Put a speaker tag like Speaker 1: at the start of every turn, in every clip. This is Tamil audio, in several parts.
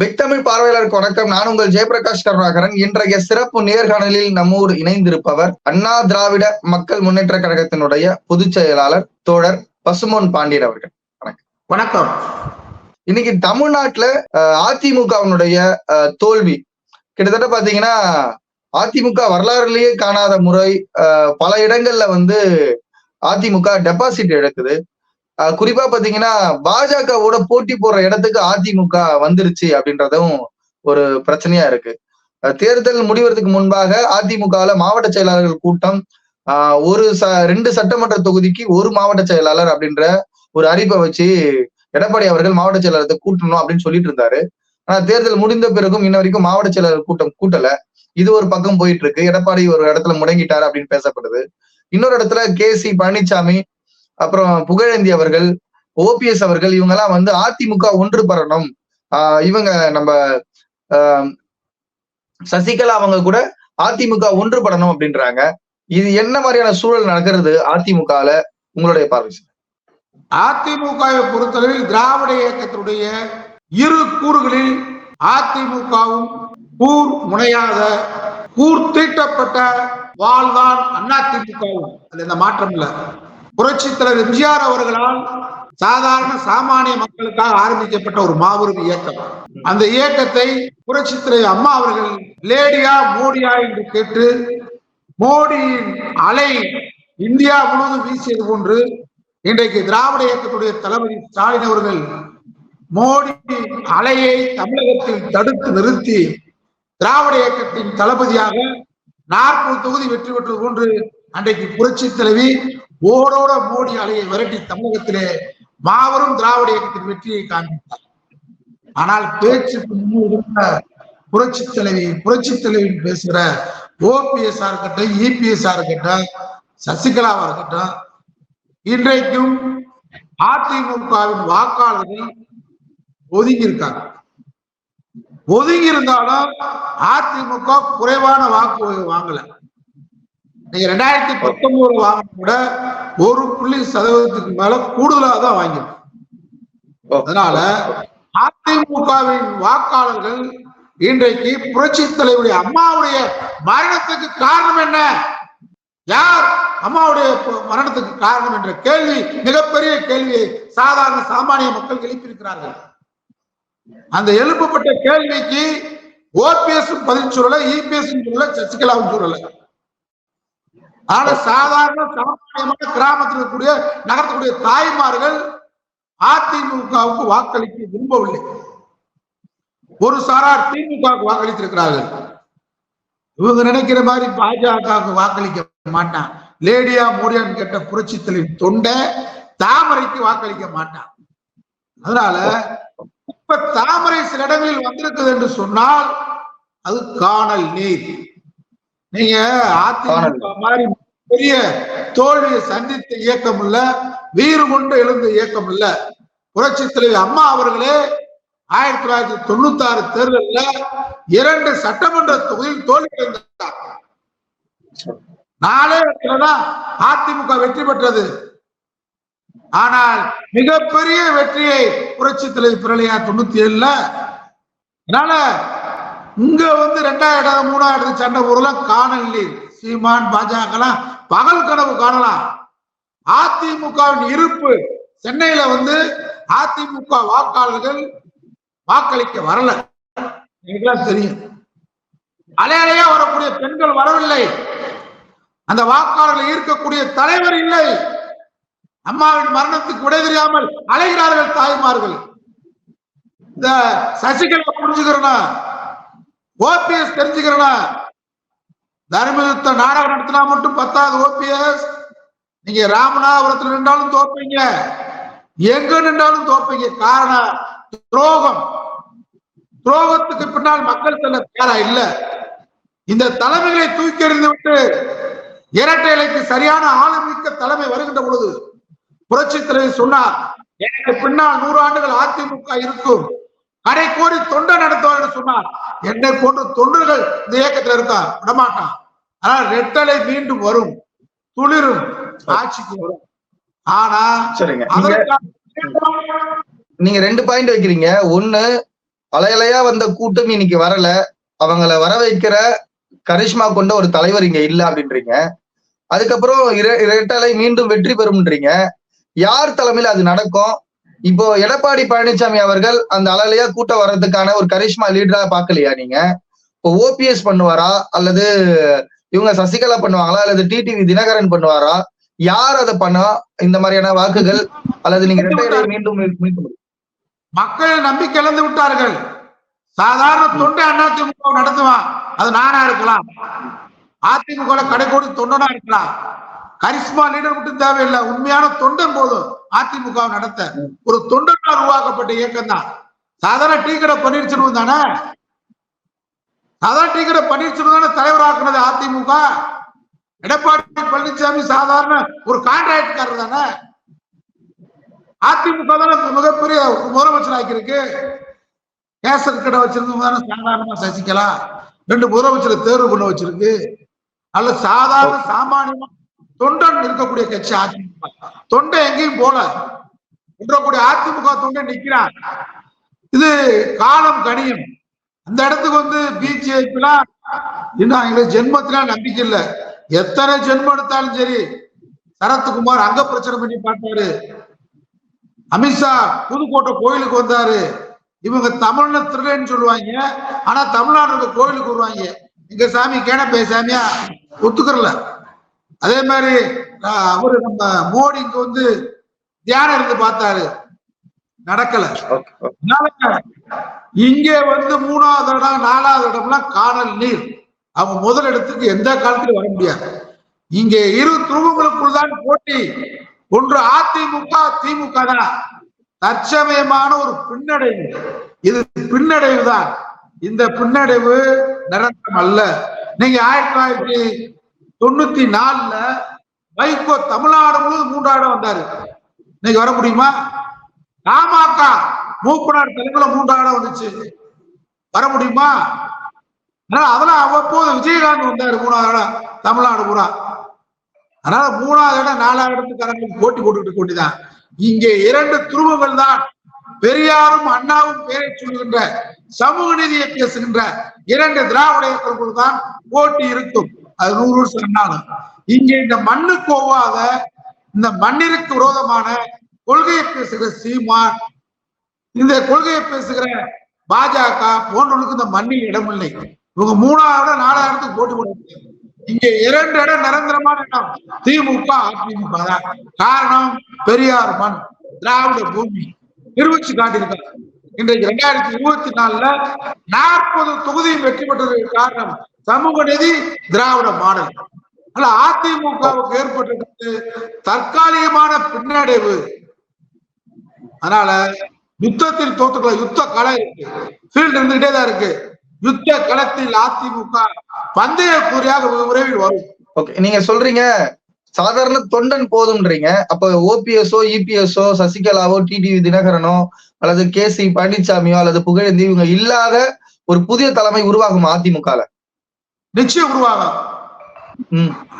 Speaker 1: விக்தமிழ் பார்வையாளருக்கு வணக்கம். நான் உங்கள் ஜெயபிரகாஷ் கருணாகரன். இன்றைய சிறப்பு நேர்காணலில் நம்மோடு இணைந்திருப்பவர் அண்ணா திராவிட மக்கள் முன்னேற்ற கழகத்தினுடைய பொதுச் செயலாளர் தோழர் பசுமோன் பாண்டியன் அவர்கள்.
Speaker 2: வணக்கம்.
Speaker 1: இன்னைக்கு தமிழ்நாட்டுல அதிமுகவினுடைய தோல்வி. கிட்டத்தட்ட பாத்தீங்கன்னா அதிமுக வரலாறுலயே காணாத முறை பல இடங்கள்ல வந்து அதிமுக டெபாசிட் இழக்குது. குறிப்பா பாத்தீங்கன்னா பாஜகவோட போட்டி போடுற இடத்துக்கு அதிமுக வந்துருச்சு அப்படின்றதும் ஒரு பிரச்சனையா இருக்கு. தேர்தல் முடிவதற்கு முன்பாக அதிமுகல மாவட்ட செயலாளர்கள் கூட்டம் ஒரு ச ரெண்டு சட்டமன்ற தொகுதிக்கு ஒரு மாவட்ட செயலாளர் அப்படின்ற ஒரு அறிப்பை வச்சு எடப்பாடி அவர்கள் மாவட்ட செயலாளரை கூட்டணும் அப்படின்னு சொல்லிட்டு இருந்தாரு. ஆனா தேர்தல் முடிந்த பிறகும் இன்ன வரைக்கும் மாவட்ட செயலாளர் கூட்டம் கூட்டல. இது ஒரு பக்கம் போயிட்டு இருக்கு. எடப்பாடி ஒரு இடத்துல முடங்கிட்டாரு அப்படின்னு பேசப்படுது. இன்னொரு இடத்துல கே சி பழனிசாமி அப்புறம் புகழேந்தி அவர்கள் ஓபிஎஸ் அவர்கள் இவங்க எல்லாம் வந்து அதிமுக ஒன்று பெறணும் ஆஹ் இவங்க நம்ம ஆஹ் சசிகலா அவங்க கூட அதிமுக ஒன்றுபடணும் அப்படின்றாங்க. இது என்ன மாதிரியான சூழல் நடக்கிறது அதிமுகல? உங்களுடைய பார்வை
Speaker 2: அதிமுகவை பொறுத்தளவில் திராவிட இயக்கத்தினுடைய இரு கூறுகளில் அதிமுகவும் கூர் முனையாத கூர் தீட்டப்பட்ட வாழ்தான் அதிமுகவும் அது எந்த மாற்றம் இல்லை. புரட்சி தலைவர் எம்ஜிஆர் அவர்களால் சாதாரண சாமானிய மக்களுக்காக ஆரம்பிக்கப்பட்ட ஒரு மாபெரும் இயக்கம். அந்த இயக்கத்தை புரட்சி தலைவர் அம்மா அவர்கள் லேடியா மோடியா என்று கேட்டு மோடியின் அலை இந்தியா முழுவதும் வீசியது போன்று இன்றைக்கு திராவிட இயக்கத்துடைய தளபதி ஸ்டாலின் அவர்கள் மோடி அலையை தமிழகத்தில் தடுத்து நிறுத்தி திராவிட இயக்கத்தின் தளபதியாக நாற்பது தொகுதி வெற்றி பெற்றது போன்று அன்றைக்கு புரட்சி தலைவி ஓடோட மோடி அலையை விரட்டி தமிழகத்திலே மாபெரும் திராவிட இயக்கத்தின் வெற்றியை காண்பித்தார். ஆனால் பேச்சுக்கு முன்னிருந்த புரட்சி தலைவி புரட்சி தலைவி பேசுகிற ஓபிஎஸ் இருக்கட்டும் இபிஎஸ் இருக்கட்டும் சசிகலாவா இருக்கட்டும் இன்றைக்கும் அதிமுகவின் வாக்காளர்கள் ஒதுங்கி இருக்காங்க. ஒதுங்கி இருந்தாலும் அதிமுக குறைவான வாக்கு வாங்கல. நீங்க ரெண்டாயிரத்தி பத்தொன்பது வாங்கின கூட ஒரு புள்ளி சதவீதத்துக்கு மேல கூடுதலாக தான் வாங்கிடும் அதனால அதிமுகவின் வாக்காளர்கள் இன்றைக்கு புரட்சி தலைவருடைய அம்மாவுடைய மரணத்துக்கு காரணம் என்ன? யார் அம்மாவுடைய மரணத்துக்கு காரணம் என்ற கேள்வி மிகப்பெரிய கேள்வியை சாதாரண சாமானிய மக்கள் எழுப்பியிருக்கிறார்கள். அந்த எழுப்பப்பட்ட கேள்விக்கு ஓபிஎஸ் பதில் சொல்லல இபிஎஸ் சொல்லல சசிகலாவும் சொல்லல. ஆனா சாதாரண சாமானியமான கிராமத்தில் இருக்கக்கூடிய நகரத்துடைய தாய்மார்கள் அதிமுகவுக்கு வாக்களிக்க விரும்பவில்லை. ஒரு சாரார் திமுகவுக்கு வாக்களித்திருக்கிறார்கள். இவங்க நினைக்கிற மாதிரி பாஜகவுக்கு வாக்களிக்க மாட்டான். லேடியா மோடியான்னு கேட்ட புரட்சி தலைவி தொண்டை தாமரைக்கு வாக்களிக்க மாட்டான். அதனால இப்ப தாமரை சில இடங்களில் வந்திருக்குது என்று சொன்னால் அது காணல் நீர். நீங்க அதிமுக மாதிரி பெரிய தோல்வியை சந்தித்த இயக்கம் இல்ல வீறு கொண்டு எழுந்த இயக்கம் இல்ல புரட்சி தலைவி அம்மா அவர்களே ஆயிரத்தி தொள்ளாயிரத்தி தொண்ணூத்தி ஆறு தேர்தலில் இரண்டு சட்டமன்ற தொகுதியில் தோல்வி அடைந்தார். நாலே இடத்துலதான் அதிமுக வெற்றி பெற்றது. ஆனால் மிகப்பெரிய வெற்றியை புரட்சி தலைவி பிரளயா தொண்ணூத்தி ஏழுல அதனால இங்க வந்து ரெண்டாயிரம் இடம் சண்டை ஊர்லாம் காணவில்லை. சீமான் பாஜக எல்லாம் பகல் கனவு காணலாம். அதிமுகவின் இருப்பு சென்னையில வந்து அதிமுக வாக்காளர்கள் வாக்களிக்க வரல. எனக்குலாம் தெரியும். அலையலையா வரக்கூடிய பெண்கள் வரவில்லை. அந்த வாக்காளர்கள் ஈர்க்கக்கூடிய தலைவர் இல்லை. அம்மாவின் மரணத்துக்கு விடை தெரியாமல் அலைகிறார்கள் தாய்மார்கள். இந்த சசிகலா புரிஞ்சுக்கிறனா? ஓபிஎஸ் தெரிஞ்சுக்கிறனா? தர்மயுத்த நாடகம் நடத்தினா மட்டும் பத்தாவது ஓபிஎஸ். நீங்க ராமநாதபுரத்துல நின்றாலும் தோப்பீங்க. எங்க நின்றாலும் தோப்பீங்க. காரணம் துரோகம். துரோகத்துக்கு பின்னால் மக்கள் செல்ல தயாரா இல்ல. இந்த தலைமைகளை தூக்கி எறிந்து விட்டு இரட்டை இலைக்கு சரியான ஆளுமிக்க தலைமை வருகின்ற பொழுது புரட்சி தலைவர் சொன்னார் எனக்கு பின்னால் நூறு ஆண்டுகள் அதிமுக இருக்கும். கடை கோடி தொண்டை நடத்துவார் என்று சொன்னார். என்னை போன்ற தொண்டர்கள் இந்த இயக்கத்தில் இருக்கா விடமாட்டான் ஆனால் ரெட்டலை மீண்டும் வரும். துளிரும். ஆட்சிக்கு வரும். ஆனா
Speaker 1: சரிங்க. நீங்க ரெண்டு பாயிண்ட் வைக்கிறீங்க. ஒண்ணு அலையலையா வந்த கூட்டம் இன்னைக்கு வரல. அவங்கள வர வைக்கிற கரிஷ்மா கொண்ட ஒரு தலைவர் இங்க இல்ல அப்படின்றீங்க. அதுக்கப்புறம் இர- இரட்டலை மீண்டும் வெற்றி பெறும்ன்றீங்க. யார் தலைமையில அது நடக்கும்? இப்போ எடப்பாடி பழனிசாமி அவர்கள் அந்த அலையலையா கூட்டம் வர்றதுக்கான ஒரு கரிஷ்மா லீடரா பாக்கலையா நீங்க? இப்போ ஓபிஎஸ் பண்ணுவாரா? அல்லது இவங்க சசிகலா பண்ணுவாங்களா? அல்லது டிடிவி தினகரன் பண்ணுவாரா? யார் அதை பண்ணா? இந்த மாதிரியான வாக்குகள் அல்லது நீங்க இரட்டையரை மீண்டும்
Speaker 2: மக்கள் நம்பிக்கை இழந்து விட்டார்கள். சாதாரண தொண்டை அதிமுக நடத்துவான். அது நானா இருக்கலாம். அதிமுக கடைக்கோடி தொண்டனா இருக்கலாம். கரிஸ்மா லீடர் மட்டும் தேவையில்லை. உண்மையான தொண்டன் போதும் அதிமுக நடத்த. ஒரு தொண்டனால் உருவாக்கப்பட்ட இயக்கம் தான் சாதாரண டீ கடை பன்னீர்செல்வம் தானே? அதான் டீ பன்னீர்செல்வம் தானே தலைவராக்குனது அதிமுக? எடப்பாடி பழனிசாமி சாதாரண ஒரு கான்ட்ராக்டர் தானே? அதிமுக தானே மிகப்பெரிய முதலமைச்சர் ஆக்கியிருக்கு கேசர் கடை வச்சிருந்தவங்க தானே சாதாரணமா சசிகலா? ரெண்டு முதலமைச்சர் தேர்வு பண்ண வச்சிருக்கு. அல்ல சாதாரண சாமானியமா தொண்டன் இருக்கக்கூடிய கட்சி அதிமுக. தொண்டை எங்கேயும் போல. இருக்கக்கூடிய அதிமுக தொண்டை நிக்கிறான் இது காலம் கனியும். அந்த இடத்துக்கு வந்து பிஜேபிலாம் இன்னும் எங்களுக்கு ஜென்மத்திலாம் நம்பிக்கை இல்லை. எத்தனை ஜென்மம் எடுத்தாலும் சரி சரத்குமார் அங்க பிரச்சனை பண்ணி பார்த்தாரு. அமித்ஷா புதுக்கோட்டை கோயிலுக்கு வந்தாரு. இவங்க தமிழ்ல திருடன்னு சொல்லுவாங்க. ஆனா தமிழ்நாடு கோயிலுக்கு வருவாங்க. எங்க சாமி கேனப்பே சாமியா? ஒத்துக்கறல. அதே மாதிரி அவரு நம்ம மோடி இங்க வந்து தியானம் இருந்து பார்த்தாரு. நடக்கல. இங்கே வந்து மூணாவது இடம் நாலாவது இடம்லாம் காணல் நீர். அவங்க முதல் இடத்துக்கு எந்த காலத்திலும் வர முடியாது. இங்கே இரு துருவங்களுக்குள் தான் போட்டி. ஒன்று அதிமுக திமுக தான். தற்சமயமான ஒரு பின்னடைவு. இது பின்னடைவு தான். இந்த பின்னடைவு நிரந்தரம் அல்ல. நீங்க ஆயிரத்தி தொள்ளாயிரத்தி தொண்ணூத்தி நாலுல வைகோ தமிழ்நாடு முழுவதும் மூன்றாயிரம் வந்தாரு. நீங்க வர முடியுமா? பாமக மூப்பனார் தலைமையில மூன்றாயிரம் வந்துச்சு. வர முடியுமா? அதனால அதெல்லாம் அவ்வப்போது விஜயகாந்த் வந்தாரு மூணாவது இடம் தமிழ்நாடு பூரா. அதனால மூணாவது இடம் நாலாவது இடத்துக்காரங்களுக்கு போட்டி போட்டுக்கிட்டு போட்டிதான் இங்கே இரண்டு துருவங்கள் தான் பெரியாரும் அண்ணாவும் பேரை சொல்கின்ற சமூக நீதியை பேசுகின்ற இரண்டு திராவிட இயக்கங்கள் தான் போட்டி இருக்கும். அது நூறு வருஷம் சொன்னாலும் இங்கே இந்த மண்ணுக்கு ஒவ்வாத இந்த மண்ணிற்கு விரோதமான கொள்கையை பேசுகிற சீமான் இந்த கொள்கையை பேசுகிற பாஜக போன்றவர்களுக்கு இந்த மண்ணில் இடமில்லை இவங்க மூணாவது நாலாயிரத்துக்கு போட்டி போட்டு இங்க இரண்டு இடம் நிரந்தரமான இடம் திமுக அதிமுக தான். காரணம் பெரியார் மண் திராவிட பூமி. நிரூபிச்சு காட்டியிருக்காங்க. இன்றைக்கு ரெண்டாயிரத்தி இருபத்தி நாலுல நாற்பது தொகுதியும் வெற்றி பெற்றதற்கு காரணம் சமூக நிதி திராவிட மாடல். அதிமுகவுக்கு ஏற்பட்டிருக்கிறது தற்காலிகமான பின்னடைவு. அதனால யுத்தத்தில் தோத்துக்கல யுத்த களை இருக்கு. ஃபீல்டு இருந்துகிட்டே தான் இருக்கு. யுத்த களத்தில் அதிமுக பந்தய குறியாக விரைவில் வரும்.
Speaker 1: ஓகே நீங்க சொல்றீங்க சாதாரண தொண்டன் போதும்ன்றீங்க. அப்ப ஓபிஎஸ்ஓ இபிஎஸ்ஓ சசிகலாவோ டிடிவி தினகரனோ அல்லது கே சி பழனிசாமியோ அல்லது புகழேந்தி இவங்க இல்லாத ஒரு புதிய தலைமை உருவாகும் அதிமுகல.
Speaker 2: நிச்சயம் உருவாகும்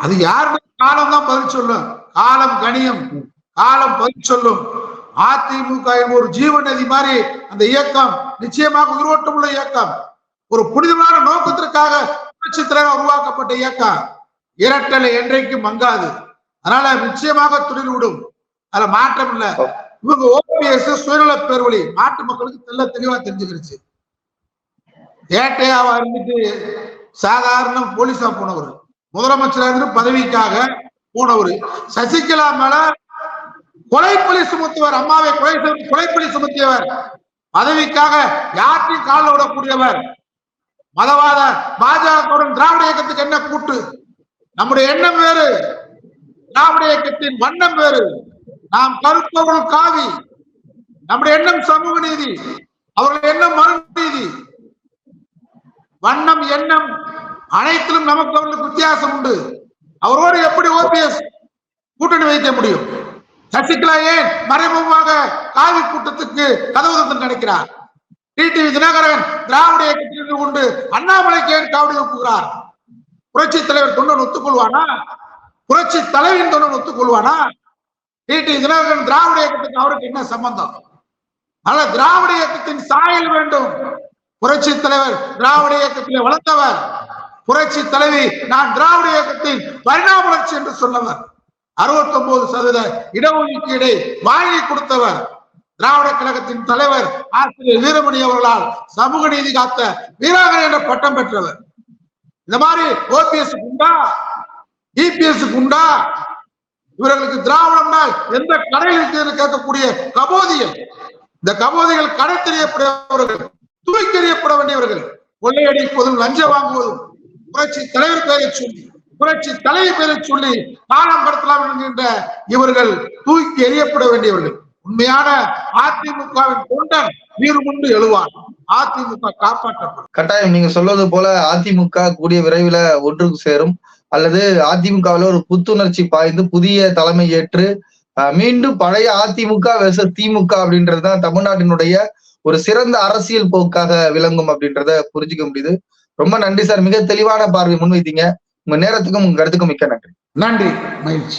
Speaker 2: அது யாருமே காலம் தான் பதில் சொல்லும். காலம் கணியம் காலம் பதில் சொல்லும். அதிமுக ஒரு ஜீவ நதி மாதிரி அந்த இயக்கம் நிச்சயமாக உயிரோட்டமுள்ள இயக்கம். ஒரு புனிதமான நோக்கத்திற்காக நட்சத்திரம் உருவாக்கப்பட்ட இயக்கம். இரட்டலை என்றைக்கு மங்காது. அதனால நிச்சயமாக துணில் விடும் அதுல மாற்றம் இல்ல. இவங்க ஓபிஎஸ் சுயநல பேர்வழி நாட்டு மக்களுக்கு தெல்ல தெளிவா தெரிஞ்சுக்கிருச்சு. ஏட்டையாவா இருந்துட்டு சாதாரண போலீஸா போனவர். முதலமைச்சராக இருந்து பதவிக்காக போனவர். சசிகலா மேல கொலைப்பலி சுமத்துவர் அம்மாவை கொலை செய்து கொலை சுமத்தியவர். பதவிக்காக யார்ட்டையும் காலில் விடக்கூடியவர். மதவாத பாஜகவுடன் திராவிட இயக்கத்துக்கு என்ன கூட்டு? நம்முடைய எண்ணம் வேறு. திராவிட இயக்கத்தின் வண்ணம் வேறு. நாம் கருப்பவர்கள் காவி. நம்முடைய எண்ணம் சமூக நீதி. அவர்கள் எண்ணம் மனு நீதி. வண்ணம் எண்ணம் அனைத்திலும் நமக்கு அவர்களுக்கு வித்தியாசம் உண்டு. அவரோடு எப்படி ஓபிஎஸ் கூட்டணி வைக்க முடியும்? சசிகலா ஏன் மறைமுகமாக காவி கூட்டத்துக்கு கதவு நினைக்கிறார். டிடிவி தினகரன் திராவிட இயக்கத்தில் கொண்டு அண்ணாமலைக்கு ஏன் காவடி ஒப்புகிறார்? புரட்சி தலைவர் தொண்டன் ஒத்துக்கொள்வானா? புரட்சி தலைவின் தொண்டன் ஒத்துக்கொள்வானா? டிடி தினகரன் திராவிட இயக்கத்துக்கு அவருக்கு என்ன சம்பந்தம்? அதனால திராவிட இயக்கத்தின் சாயல் வேண்டும். புரட்சி தலைவர் திராவிட இயக்கத்தில் வளர்த்தவர். புரட்சி தலைவி நான் திராவிட இயக்கத்தின் பரிணாம வளர்ச்சி என்று சொன்னவர். 69% சதவீத இடஒதுக்கீடை வாங்கி கொடுத்தவர் திராவிட கழகத்தின் தலைவர் ஆசிரியர் வீரமணி அவர்களால் சமூக நீதி காத்த வீராங்கனை என்ற பட்டம் பெற்றவர். இந்த மாதிரி ஓபிஎஸ் உண்டா? இபிஎஸ் உண்டா? இவர்களுக்கு திராவிடம்னா எந்த கடையில் இருக்குன்னு கேட்கக்கூடிய கபோதிகள். இந்த கபோதிகள் கடை தெரியப்படவர்கள் தூக்கி எறியப்பட வேண்டியவர்கள். கொள்ளையடிப்பதும் லஞ்சம் வாங்குவதும் புரட்சி தலைவர் பெயரை சொல்லி புரட்சி தலையை பெற சொல்லி காலம் கடத்தலாம் என்கின்ற இவர்கள் தூக்கி எறியப்பட வேண்டியவர்கள். உண்மையான அதிமுகவின் தொண்டன் வீறு கொண்டு எழுவார். அதிமுக காப்பாற்றப்படும்.
Speaker 1: கட்டாயம் நீங்க சொல்வது போல அதிமுக கூடிய விரைவில் ஒன்றுக்கு சேரும். அல்லது அதிமுகவில் ஒரு புத்துணர்ச்சி பாய்ந்து புதிய தலைமை ஏற்று மீண்டும் பழைய அதிமுக வெர்சஸ் திமுக அப்படின்றது தான் தமிழ்நாட்டினுடைய ஒரு சிறந்த அரசியல் போக்காக விளங்கும் அப்படின்றத புரிஞ்சுக்க முடியுது. ரொம்ப நன்றி சார். மிக தெளிவான பார்வை முன்வைத்தீங்க. உங்க நேரத்துக்கும் உங்க கருத்துக்கும் மிக்க நன்றி.
Speaker 2: நன்றி. மகிழ்ச்சி.